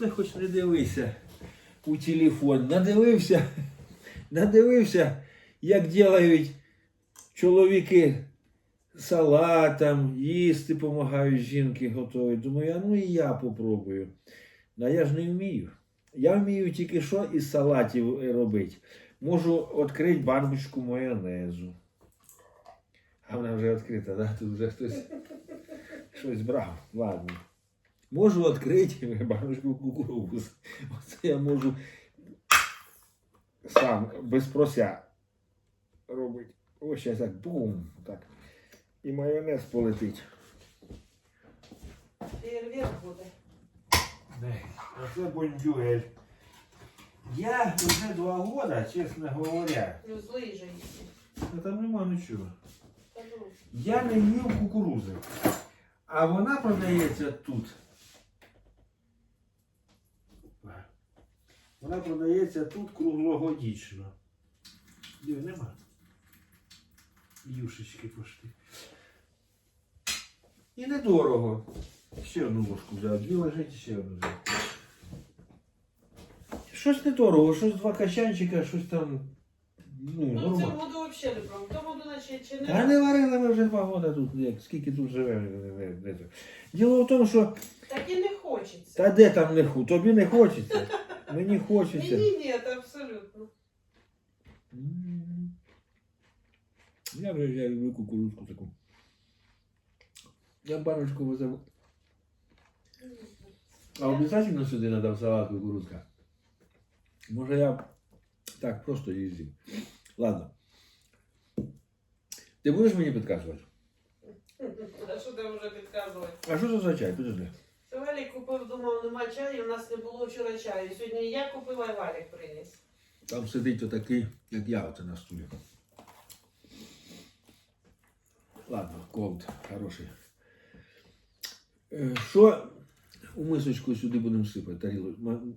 Оце хоч не дивися у телефон. Надивився, надивився, як ділають чоловіки салатом, їсти допомагають жінки готують. Думаю, а ну і я попробую. А я ж не вмію. Я вмію тільки що із салатів е, робити. Можу відкрити баночку майонезу. А вона вже відкрита, да? Тут вже хтось щось брав. Ладно. Можу відкрити баночку кукурудзи. Оце я можу сам без прося робити. Ось зараз так бум. Так. І майонез полетить. Фейерверк буде. Оце бондюель. Я вже два года, чесно говоря, Ну, злий же їсти. там нема нічого. Я не їв кукурузи. А вона продається тут. Вона продається тут круглогодічно. Диви, нема. Юшечки пошли. І недорого. Ще одну ложку взяв, дві лежить, ще одну взяв. Щось недорого, щось два качанчика, щось там. Ну, Ну, нормально. цю воду взагалі не пробував. Тому воду наче чи Та не. не варили ми вже два роки тут, як скільки тут живемо. то. Діло в тому, що Так і не хочеться. та де там не ху, тобі не хочеться. Мені хочеться. Ні, ні, ні, абсолютно. М. Я вже я люблю кукурудзку таку. Я баночку визову. А обов'язково сюди надав салат кукурудзка. Може я так просто її з'їм. Ладно. Ти будеш мені підказувати? А що там вже підказувати? А що це за чай? Підожди. Валік купив, думав, нема чаю, у нас не було вчора чаю. Сьогодні я купила, і Валік приніс. Там сидить отакий, як я, оце на стулі. Ладно, колд, хороший. Е, Що у мисочку сюди будемо сипати? Тарілу?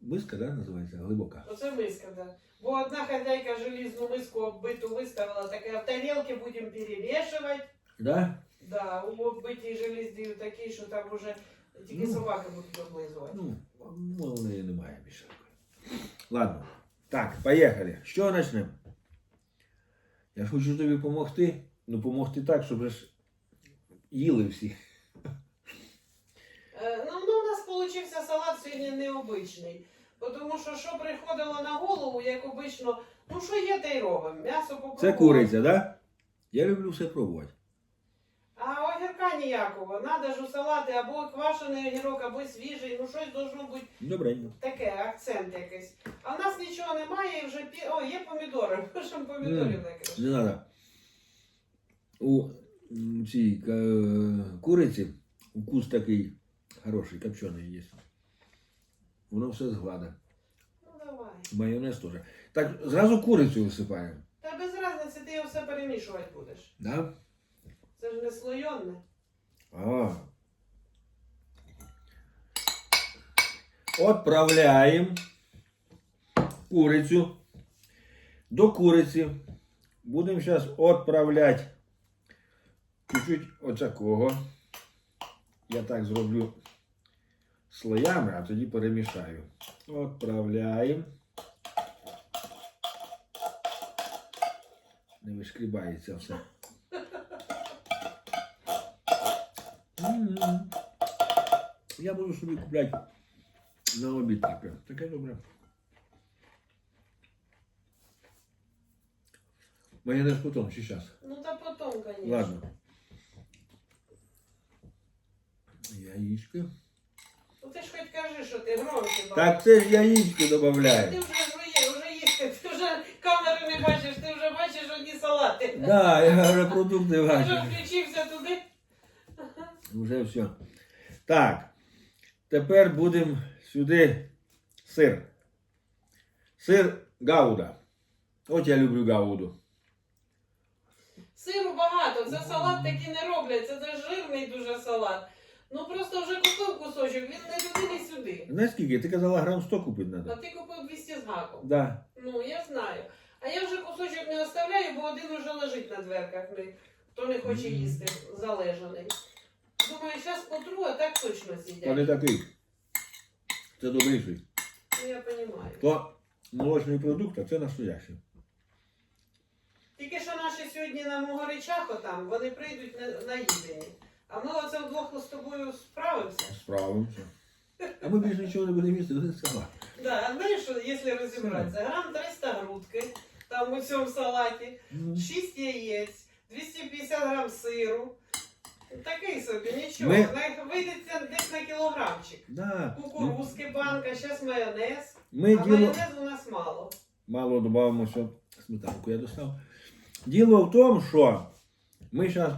Миска, да, називається? Глибока. Оце миска, да. Бо одна хозяйка желізну миску оббиту виставила, така в тарілки будемо перемішувати. Да? Да, у оббитій желізді такі, що там уже тільки Ну. собаки будуть облизувати. Ну, ну, немає більше. Ладно. Так, поїхали. Що почнемо? Я ж хочу тобі допомогти. Ну, допомогти так, щоб ж їли всі. Е, Ну, ну, у нас получився салат сьогодні необичний. Тому що що приходило на голову, як обично, ну що є, те й робимо. М'ясо попробували. Це куриця, да? Я люблю все пробувати. Ніякого. Надо ж у салати або квашений огірок, або свіжий. Ну щось должно бути Добренько. таке, акцент якийсь. А в нас нічого немає і вже пі... О, є помідори. Можемо помідорів накрити. Не треба. У цій ка- куриці вкус такий хороший, копчений є. Воно все згладе. Ну давай. Майонез теж. Так, зразу курицю висипаємо. Та без разниці ти його все перемішувати будеш. Да? Це ж не слойонне. Отправляємо курицю. До куриці будемо зараз відправляти чуть-чуть отакого. Я так зроблю слоями, а тоді перемішаю. Відправляємо. Не вишкрібається все. Я буду собі купляти на обід таке. Таке добре. Майонез потім, чи зараз. Ну та потім, звісно. Ладно. Яичко. Ну ти ж хоч кажи, що ти громче балакаєш. Так це ж яичко Ти додаємо. вже вже, вже їсти, ти вже камери не бачиш, ти вже бачиш одні салати. Да, я вже продукти Ти вже бачу. включився туди. Вже все. Так. Тепер будемо сюди сир. Сир гауда. От я люблю гауду. Сиру багато, це салат такі не роблять, це жирний дуже салат. Ну просто вже купив кусочок, він не туди, не сюди. Знаєш скільки? Ти казала грам 100 купити А ти купив 200 з гаком. Да. Ну, я знаю. А я вже кусочок не оставляю, бо один уже лежить на дверках. Хто не хоче їсти, залежаний. Думаю, зараз потру, а так точно То сидять. не такий. Це добріший. Ну, я розумію. То молочний продукт, а це настоящий. Тільки що наші сьогодні на Могоричах там, вони прийдуть на, наїдені. А ми оце вдвох з тобою справимося. Справимося. А ми більше нічого не будемо їсти, один салат. Да, а знаєш, що, якщо розібратися, грам 300 грудки, там у цьому салаті, Ну, 6 яєць, 250 грам сиру. Такий собі, нічого. Ми-. Вийдеться десь на кілограмчик. Да. Кукурузки банка, зараз майонез. Ми а діло майонезу у нас мало. мало додамо ще сметанку, я достав. Діло в тому, що ми зараз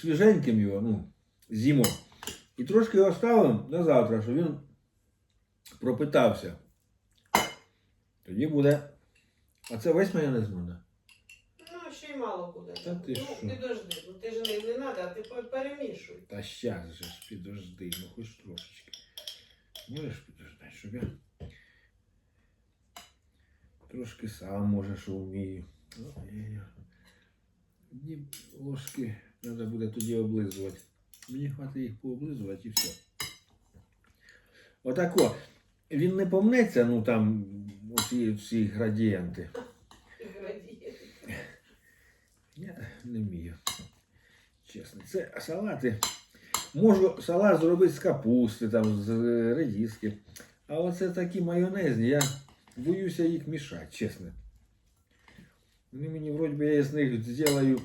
свіженьким його, ну, з'їмо. І трошки його ставимо на завтра, щоб він пропитався. Тоді буде. А це весь майонез треба. Ну, ще й мало буде. Та ти ну, що? підожди, ну ти ж не, не треба, а ти перемішуй. Та щас же ж підожди, ну хоч трошечки. Можеш підождати, щоб я трошки сам може, що вмію. Ну, е, Одні ложки треба буде тоді облизувати. Мені хватить їх пооблизувати і все. Отако. Він не помнеться, ну там оці всі градієнти. не вмію. Чесно. Це салати. Можу салат зробити з капусти, там, з е, редиски. А оце такі майонезні, я боюся їх мішати, чесно. Вони мені вроді би я з них зроблю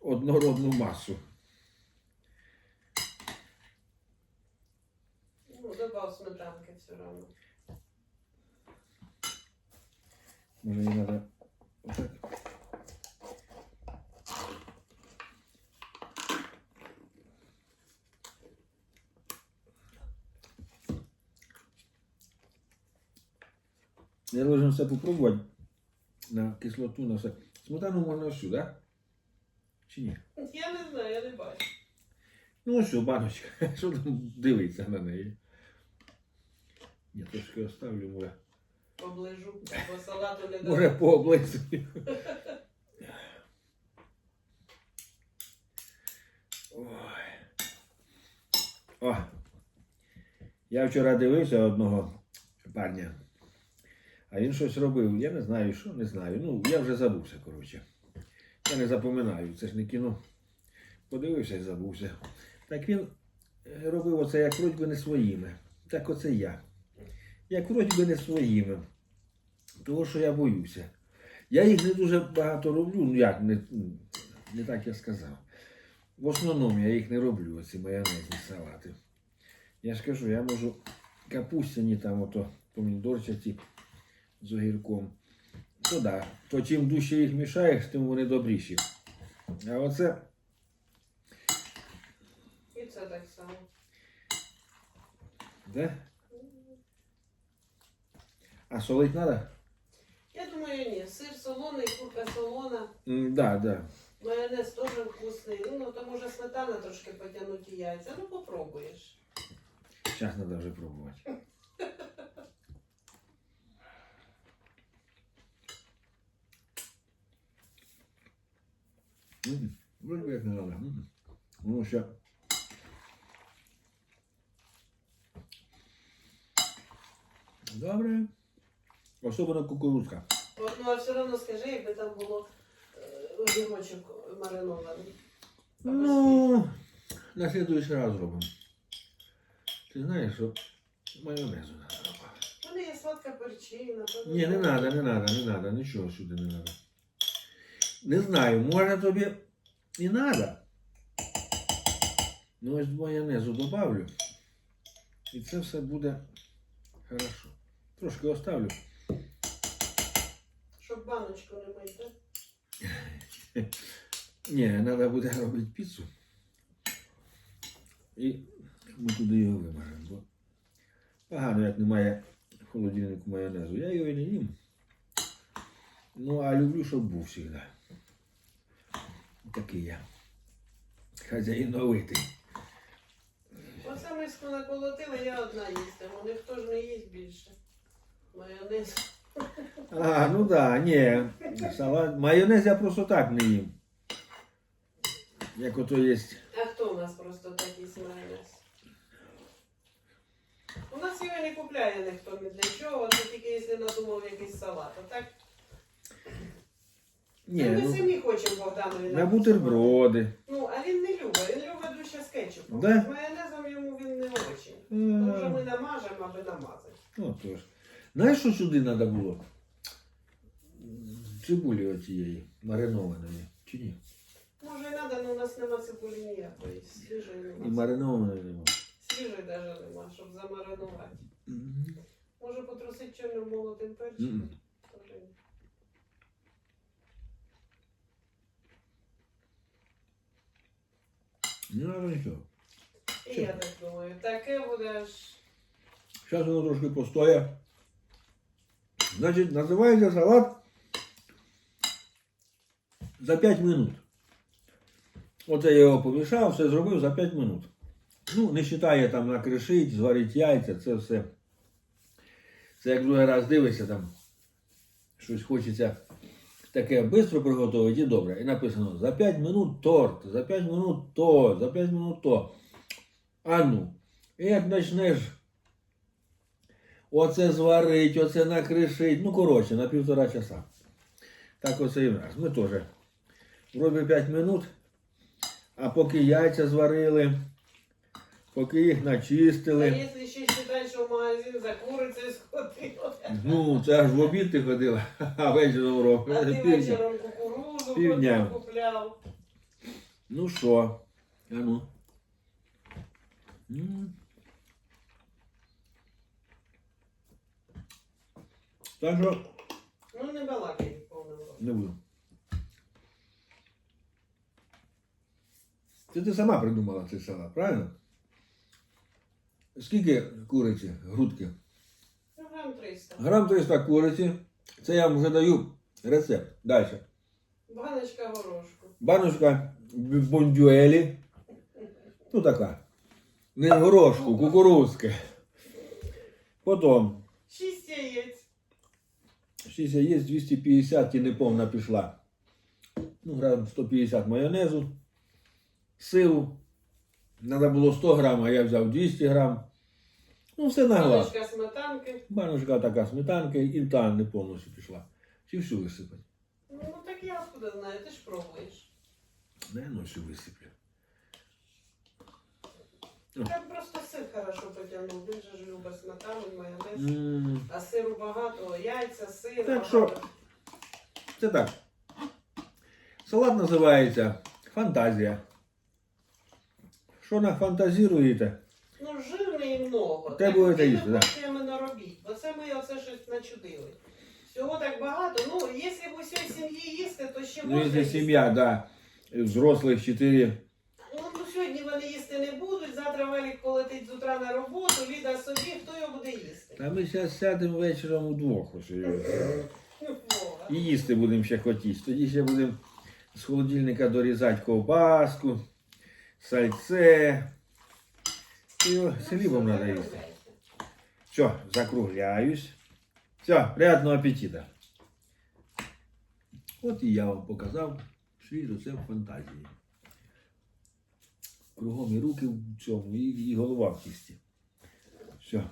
однородну масу. Ну, добав сметанки все одно. Може не треба. Я должен все попробувати на кислоту, на все. Сметану можна всю, да? Чи ні? Я не знаю, я не бачу. Ну що, баночка. Що там дивиться на неї? Я трошки оставлю, може. Поближу, бо салату не Може дам. пооблизую. Ой. О. Я вчора дивився одного парня, а він щось робив. Я не знаю, що не знаю. Ну, я вже забувся, коротше. Я не запоминаю, це ж не кіно. Подивився і забувся. Так він е, робив оце як вроді не своїми. Так оце я. Як вроді не своїми. Того, що я боюся. Я їх не дуже багато роблю, ну як, не, не так я сказав. В основному я їх не роблю, оці майонезні салати. Я ж кажу, я можу капустяні там ото помідорчаті з огірком. То да, то чим дужче їх мішаєш, тим вони добріші. А оце І це так само. де? А солить треба? Я думаю, ні. Сир солоний, курка солона, М, Да, да. майонез теж вкусний. Ну, ну то може сметана трошки потягнути яйця. Ну попробуєш. Зараз треба вже пробувати. Би як не треба. Воно ще. Добре. Особливо кукурудзка. От, ну а все одно скажи, якби там було е, огірочок маринований. Ну, на следующий раз зробимо. Ти знаєш, що майонезу треба. У мене є сладка перчина. Ні, не треба, не треба, не треба, нічого сюди не треба. Не знаю, може тобі і треба. Ну ось майонезу добавлю. І це все буде хорошо. Трошки оставлю. Щоб баночку не мити. Ні, треба буде робити піцу. І ми туди його вимажемо. Бо погано, як немає в холодильнику майонезу. Я його і не їм. Ну, а люблю, щоб був завжди. Такий я. Хазяїновитий. Оце миску наколотили, я одна їстиму. Ніхто ж не їсть більше. Майонез. А, ну да, ні. Салат. Майонез я просто так не їм. Як ото є. А хто у нас просто такий майонез? У нас його не купляє ніхто ні для чого, це тільки якщо надумав якийсь салат. А так Ні, ми ну, самі хочемо Богданові на написати. бутерброди. Ну, а він не любить, він любить дуже з кетчупом. Да? З майонезом йому він не очень. Тому що ми намажемо, аби намазати. Ну, тож. Знаєш, що сюди треба було? Цибулі оцієї маринованої. Чи ні? Може і треба, але у нас нема цибулі ніякої. Свіжої І нема. маринованої нема. Свіжої навіть нема, щоб замаринувати. Мгм. Може потрусити чорним молотим Мгм. перчиком? Тоже ні. Не треба нічого. І я так думаю, таке буде ж. Зараз воно трошки постоє. Значить, називається салат за 5 минут. Оце я його помішав, все зробив за 5 минут. Ну, не вважає там накришить, зварить яйця, це все. Це як другий раз дивишся, там щось хочеться таке швидко приготувати і добре. І написано за 5 минут торт, за 5 минут то, за 5 минут то. А ну, і як почнеш оце зварить, оце накришить, ну коротше, на півтора часа. Так оце і в нас. Ми теж робимо 5 минут, а поки яйця зварили, поки їх начистили. А якщо ще вважати, що в магазин за курицею сходила, Ну, це аж в обід ти ходила, а вечором урок. а ти вечором кукурузу Півдня. купляв. Ну що? А ну. Так що Ну не балакай повним ротом. не буду. Це ти сама придумала цей салат, правильно? Скільки куриці, грудки? Грам 300. Грам 300 куриці. Це я вам вже даю рецепт. Далі. Баночка горошку. Баночка бондюелі. Ну така. Не горошку, кукурузки. Потім 6 яєць. 6 яєць, 250 і неповна пішла. Ну, грам 150 майонезу, сиру. Треба було 100 грам, а я взяв 200 грам. Ну, все на глаз. Баночка сметанки. Баночка така сметанка і та не повністю пішла. Чи всю висипати? Ну так я откуда знаю, ти ж пробуєш. Не, ну всю висиплю. Так просто сир хорошо потягнув. Він же ж любить сметану, майонез. М, А сиру багато, яйця, сир. Так багато. що? Це так. Салат називається Фантазія. Що нафантазіруєте? Ну, жирний і много. Те Так будете їсти, да. порціями наробіть, бо це ми оце щось начудили. Всього так багато. Ну, якщо б усієї сім'ї їсти, то ще Ну, можна якщо їсти. сім'я, да, взрослих 4. Ну, ну, сьогодні вони їсти не будуть, завтра Валік полетить з утра на роботу, Ліда собі, хто його буде їсти? Та ми зараз сядемо вечором удвох. Ну, Вова. І їсти будемо ще хотіти. Тоді ще будемо з холодильника дорізати ковбаску, сальце. І з хлібом треба. Все, закругляюсь. Все, приятного аппетита. От і я вам показав свій рецепт фантазії. Кругом і руки в цьому, і, і голова в тісті. Все.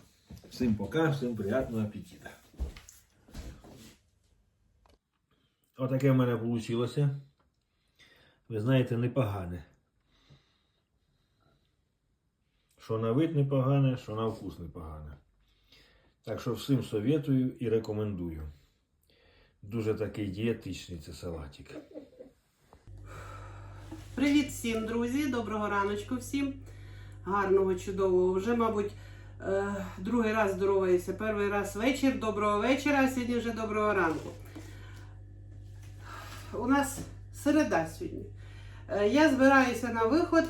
Всім пока, всім приятного аппетита. Отаке в мене вийшло. Ви знаєте, непогане. Що на вид непогане, що на вкус непогане. Так що всім советую і рекомендую. Дуже такий дієтичний це салатик. Привіт всім, друзі! Доброго раночку всім. Гарного, чудового. Вже, мабуть, е, другий раз здороваюся. Перший раз вечір. Доброго вечора, а сьогодні вже доброго ранку. У нас середа сьогодні. Е, Я збираюся на виход,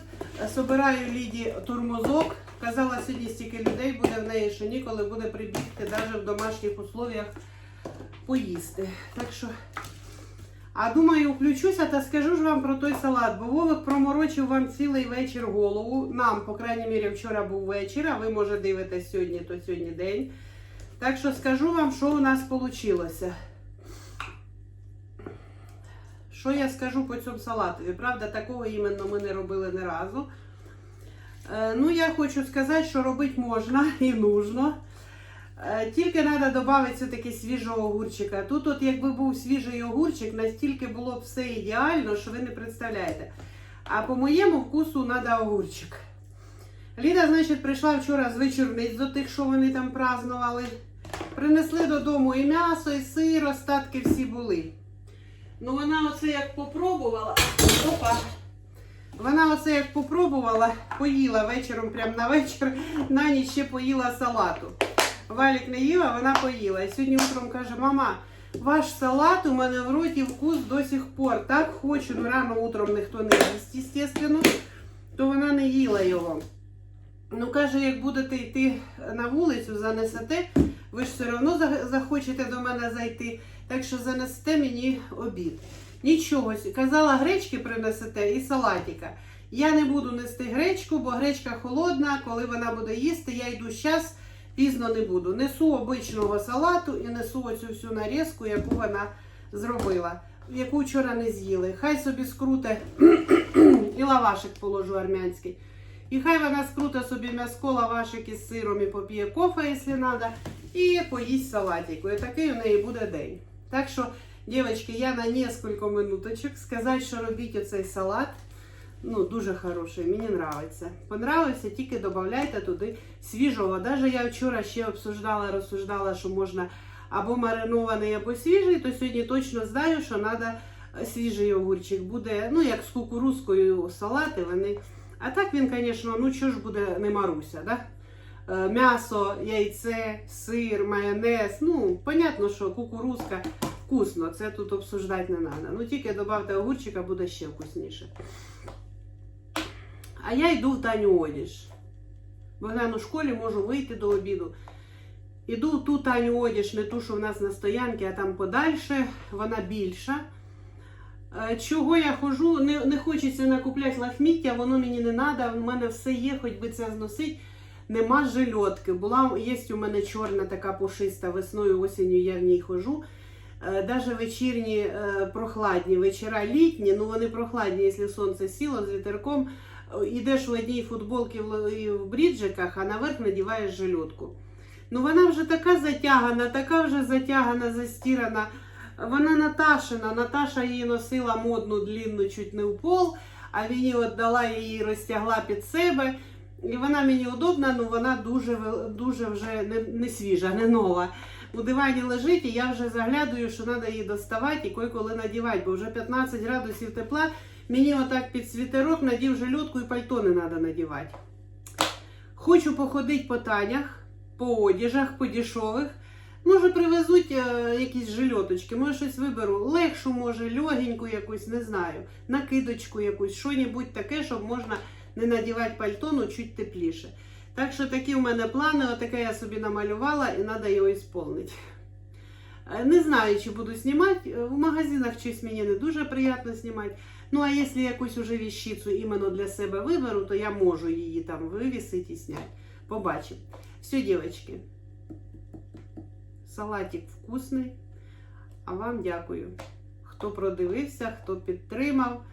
е, собираю Ліді турмозок. Казала сьогодні стільки людей буде в неї, що ніколи буде прибігти навіть в домашніх условіях поїсти. Так що а думаю, включуся та скажу ж вам про той салат, бо Вовик проморочив вам цілий вечір голову. Нам, по крайній мірі, вчора був вечір, а ви, може, дивитесь сьогодні, то сьогодні день. Так що скажу вам, що у нас вийшло. Що я скажу по цьому салатові? Правда, такого іменно ми не робили ні разу. Е, Ну, я хочу сказати, що робити можна і нужно. Е, Тільки треба додати все-таки свіжого огурчика. Тут, от, якби був свіжий огурчик, настільки було б все ідеально, що ви не представляєте. А по моєму вкусу треба огурчик. Ліда, значить, прийшла вчора з вечорниць до тих, що вони там празднували. Принесли додому і м'ясо, і сир, остатки всі були. Ну вона оце як попробувала. Опа. Вона оце як попробувала, поїла вечором, прямо на вечір, на ніч ще поїла салату. Валік не їла, вона поїла. І сьогодні утром каже, мама, ваш салат у мене в роті вкус до сих пор. Так хочу, ну рано утром ніхто не їсть, звісно, то вона не їла його. Ну, каже, як будете йти на вулицю, занесете, ви ж все одно захочете до мене зайти, так що занесете мені обід. Нічого, казала, гречки принесете і салатика. Я не буду нести гречку, бо гречка холодна, коли вона буде їсти, я йду зараз, пізно не буду. Несу обичного салату і несу оцю всю нарізку, яку вона зробила, яку вчора не з'їли. Хай собі скруте і лавашик положу армянський. І хай вона скрута собі м'яско, лавашик із сиром і поп'є кофе, якщо треба, і поїсть салатику. І такий у неї буде день. Так що, дівчатки, я на несколько минуточок сказати, що робіть оцей салат. Ну, дуже хороший, мені подобається. Понравився, тільки додавайте туди свіжого. Даже я вчора ще обсуждала, розсуждала, що можна або маринований, або свіжий, то сьогодні точно знаю, що треба свіжий огурчик. Буде, ну, як з кукурузкою салати, вони. А так він, звісно, ну що ж буде не Маруся, да? Е, М'ясо, яйце, сир, майонез. Ну, понятно, що кукурузка вкусно, це тут обсуждати не треба. Ну тільки додавте огурчика, буде ще вкусніше. А я йду в Таню одіж. Богдан у школі можу вийти до обіду. Іду ту Таню одіж, не ту, що в нас на стоянці, а там подальше, вона більша. Е, Чого я хожу, не, не хочеться накупляти лахміття, воно мені не треба, в мене все є, хоч би це зносить. Нема жильотки. Була, є у мене чорна така пушиста, весною, осінню я в ній хожу. Е, Даже вечірні е, прохладні, вечора літні, ну вони прохладні, якщо сонце сіло з вітерком. Е, Ідеш в одній футболці і в бріджиках, а наверх надіваєш жилетку. Ну вона вже така затягана, така вже затягана, застірана. Вона Наташина. Наташа її носила модну, длінну, чуть не в пол, а мені віддала її, розтягла під себе. І вона мені удобна, але вона дуже, дуже вже не, не свіжа, не нова. У дивані лежить, і я вже заглядаю, що треба її доставати і кой-коли надівати, бо вже 15 градусів тепла. Мені отак під світерок надів жилетку і пальто не треба надівати. Хочу походити по танях, по одіжах, по дешевих. Може, привезуть е, якісь жильоточки, може щось виберу. Легшу, може, легеньку якусь, не знаю, накидочку якусь, що-небудь таке, щоб можна не надівати пальто, ну чуть тепліше. Так що такі у мене плани, отаке я собі намалювала і треба його ісполнити. Е, Не знаю, чи буду знімати. Е, В магазинах щось мені не дуже приємно знімати. Ну, а якщо якусь уже віщицю іменно для себе виберу, то я можу її там вивісити і зняти. Побачимо. Все, дівчатки. Салатик вкусний. А вам дякую. Хто продивився, хто підтримав.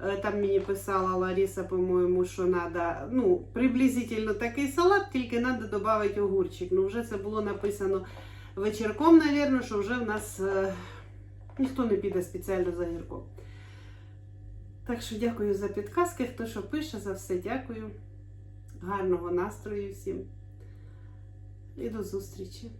Е, Там мені писала Лариса, по-моєму, що треба, ну, приблизительно такий салат, тільки треба додати огурчик. Ну, вже це було написано вечірком, мабуть, що вже в нас е, ніхто не піде спеціально за гірком. Так що дякую за підказки. Хто що пише, за все дякую. Гарного настрою всім. І до зустрічі!